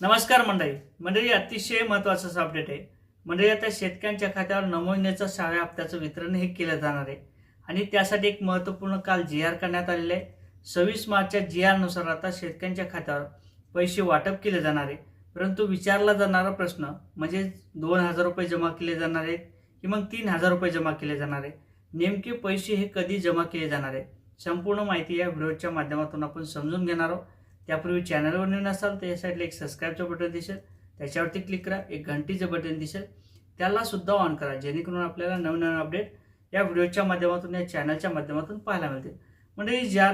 नमस्कार मंडळी. मंडळी अतिशय महत्त्वाचं असं अपडेट आहे. मंडळी आता शेतकऱ्यांच्या खात्यावर नमोजण्याचं सहाव्या हप्त्याचं वितरण हे केलं जाणार आहे. आणि त्यासाठी एक महत्त्वपूर्ण काल जी आर करण्यात आलेलं आहे. सव्वीस मार्चच्या जी आरनुसार आता शेतकऱ्यांच्या खात्यावर पैसे वाटप केले जाणार आहे. परंतु विचारला जाणारा प्रश्न म्हणजे दोन हजार रुपये जमा केले जाणार आहेत की मग तीन हजार रुपये जमा केले जाणार आहे? नेमके पैसे हे कधी जमा केले जाणार आहे? संपूर्ण माहिती या व्हिडिओच्या माध्यमातून आपण समजून घेणार आहोत. त्यापूर्वी चॅनलवर नवीन असाल तर या साईडला एक सबस्क्राईबचं बटन दिसेल. त्याच्यावरती क्लिक करा. एक घंटीचं बटन दिसेल. त्याला सुद्धा ऑन करा. जेणेकरून आपल्याला नवीन नवीन अपडेट या व्हिडिओच्या माध्यमातून या चॅनलच्या माध्यमातून पाहायला मिळते. म्हणजे ज्या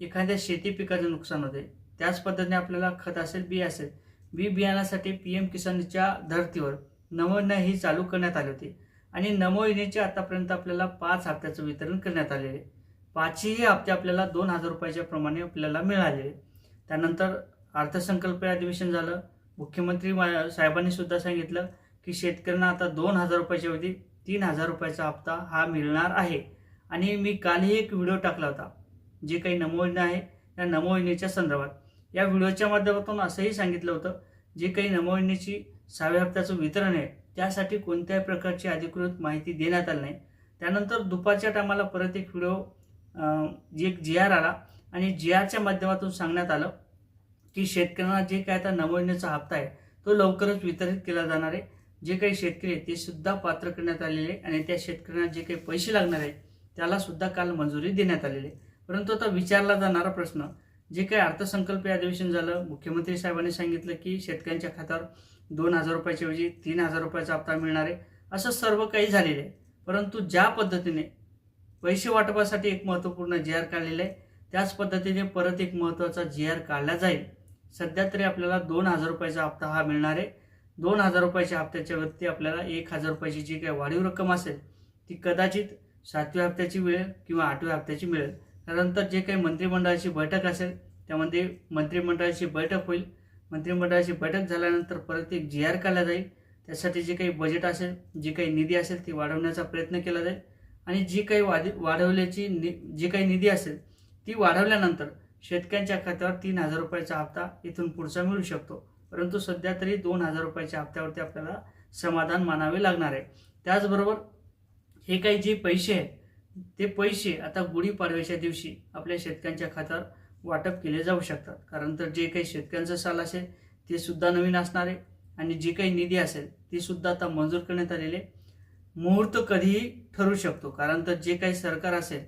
एखाद्या शेती पिकाचं नुकसान होते त्याच पद्धतीने आपल्याला खत असेल बी असेल बी बियाण्यासाठी पी एम किसानच्या धर्तीवर नमोना ही चालू करण्यात आली होती. आणि नमो योजनेचे आतापर्यंत आपल्याला पाच हप्त्याचं वितरण करण्यात आलेले. आहे. पाचही हप्ते आपल्याला दोन हजार रुपयाच्या प्रमाणे आपल्याला मिळालेले. त्यानंतर अर्थसंकल्पीय अधिवेशन झालं. मुख्यमंत्री साहेबांनी सुद्धा सांगितलं की शेतकऱ्यांना आता दोन हजार रुपयाच्या ऐवजी तीन हजार रुपयाचा हप्ता हा मिळणार आहे. आणि मी कालही एक व्हिडिओ टाकला होता जे काही नमो आहे त्या नमो संदर्भात. या व्हिडिओच्या माध्यमातून असंही सांगितलं होतं जे काही नमो सहाव्या हप्त्याचं वितरण आहे त्यासाठी कोणत्याही प्रकारची अधिकृत माहिती देण्यात आली नाही. त्यानंतर दुपारच्या टायमाला परत एक व्हिडिओ एक जी आर आला आणि जी आरच्या माध्यमातून सांगण्यात आलं की शेतकऱ्यांना जे काय आता नमो हप्ता आहे तो लवकरच वितरित केला जाणार आहे. जे काही शेतकरी आहेत ते सुद्धा पात्र करण्यात आलेले आहे आणि त्या शेतकऱ्यांना जे काही पैसे लागणार आहे त्याला सुद्धा काल मंजुरी देण्यात आलेली आहे. परंतु आता विचारला जाणारा प्रश्न जे काही अर्थसंकल्पीय अधिवेशन झालं मुख्यमंत्री साहेबांनी सांगितलं की शेतकऱ्यांच्या खात्यावर दोन हजार रुपयाच्या ऐवजी तीन हजार रुपयाचा हप्ता मिळणार आहे. असं सर्व काही झालेलं आहे. परंतु ज्या पद्धतीने पैसे वाटपासाठी एक महत्त्वपूर्ण जी आर काढलेलं आहे त्याच पद्धतीने परत एक महत्त्वाचा जी आर काढला जाईल. सध्या तरी आपल्याला दोन हजार रुपयाचा हप्ता हा मिळणार आहे. दोन हजार रुपयाच्या हप्त्याच्या वरती आपल्याला एक हजार रुपयाची जी काही वाढीव रक्कम असेल ती कदाचित सातव्या हप्त्याची मिळेल किंवा आठव्या हप्त्याची मिळेल. त्यानंतर जे काही मंत्रिमंडळाची बैठक असेल त्यामध्ये मंत्रिमंडळाची बैठक होईल. मंत्रिमंडळाची बैठक झाल्यानंतर परत एक जी आर काढला जाईल. त्यासाठी जे काही बजेट असेल जी काही निधी असेल ती वाढवण्याचा प्रयत्न केला जाईल. आणि जी काही वाढी वाढवल्याची नि जी काही निधी असेल ती वाढवल्यानंतर शेतकऱ्यांच्या खात्यावर तीन हजार रुपयाचा हप्ता इथून पुढचा मिळू शकतो. परंतु सध्या तरी दोन हजार रुपयाच्या हप्त्यावरती आपल्याला समाधान मानावे लागणार आहे. त्याचबरोबर हे काही जे पैसे आहेत ते पैसे आता गुढीपाडव्याच्या दिवशी आपल्या शेतकऱ्यांच्या खात्यावर वाटप केले जाऊ शकतात. कारण तर जे काही शेतकऱ्यांचं साल असेल ते सुद्धा नवीन असणार आहे. आणि जी काही निधी असेल ती सुद्धा आता मंजूर करण्यात आलेले मुहूर्त कधीही ठरू शकतो. कारण तर जे काही सरकार असेल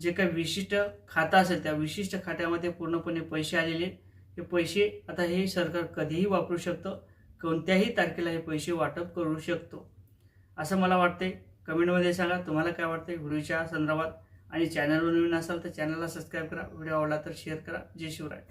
जे काही विशिष्ट खातं असेल त्या विशिष्ट खात्यामध्ये पूर्णपणे पैसे आलेले हे पैसे आता हे सरकार कधीही वापरू शकतं. कोणत्याही तारखेला हे पैसे वाटप करू शकतो. असं मला वाटते कमेंटमध्ये सांगा. तुम्हाला काय वाटते व्हिडिओच्या संदर्भात. आणि चॅनलवर नवीन असाल तर चॅनलला सबस्क्राईब करा. व्हिडिओ आवडला तर शेअर करा. जय शिवराय.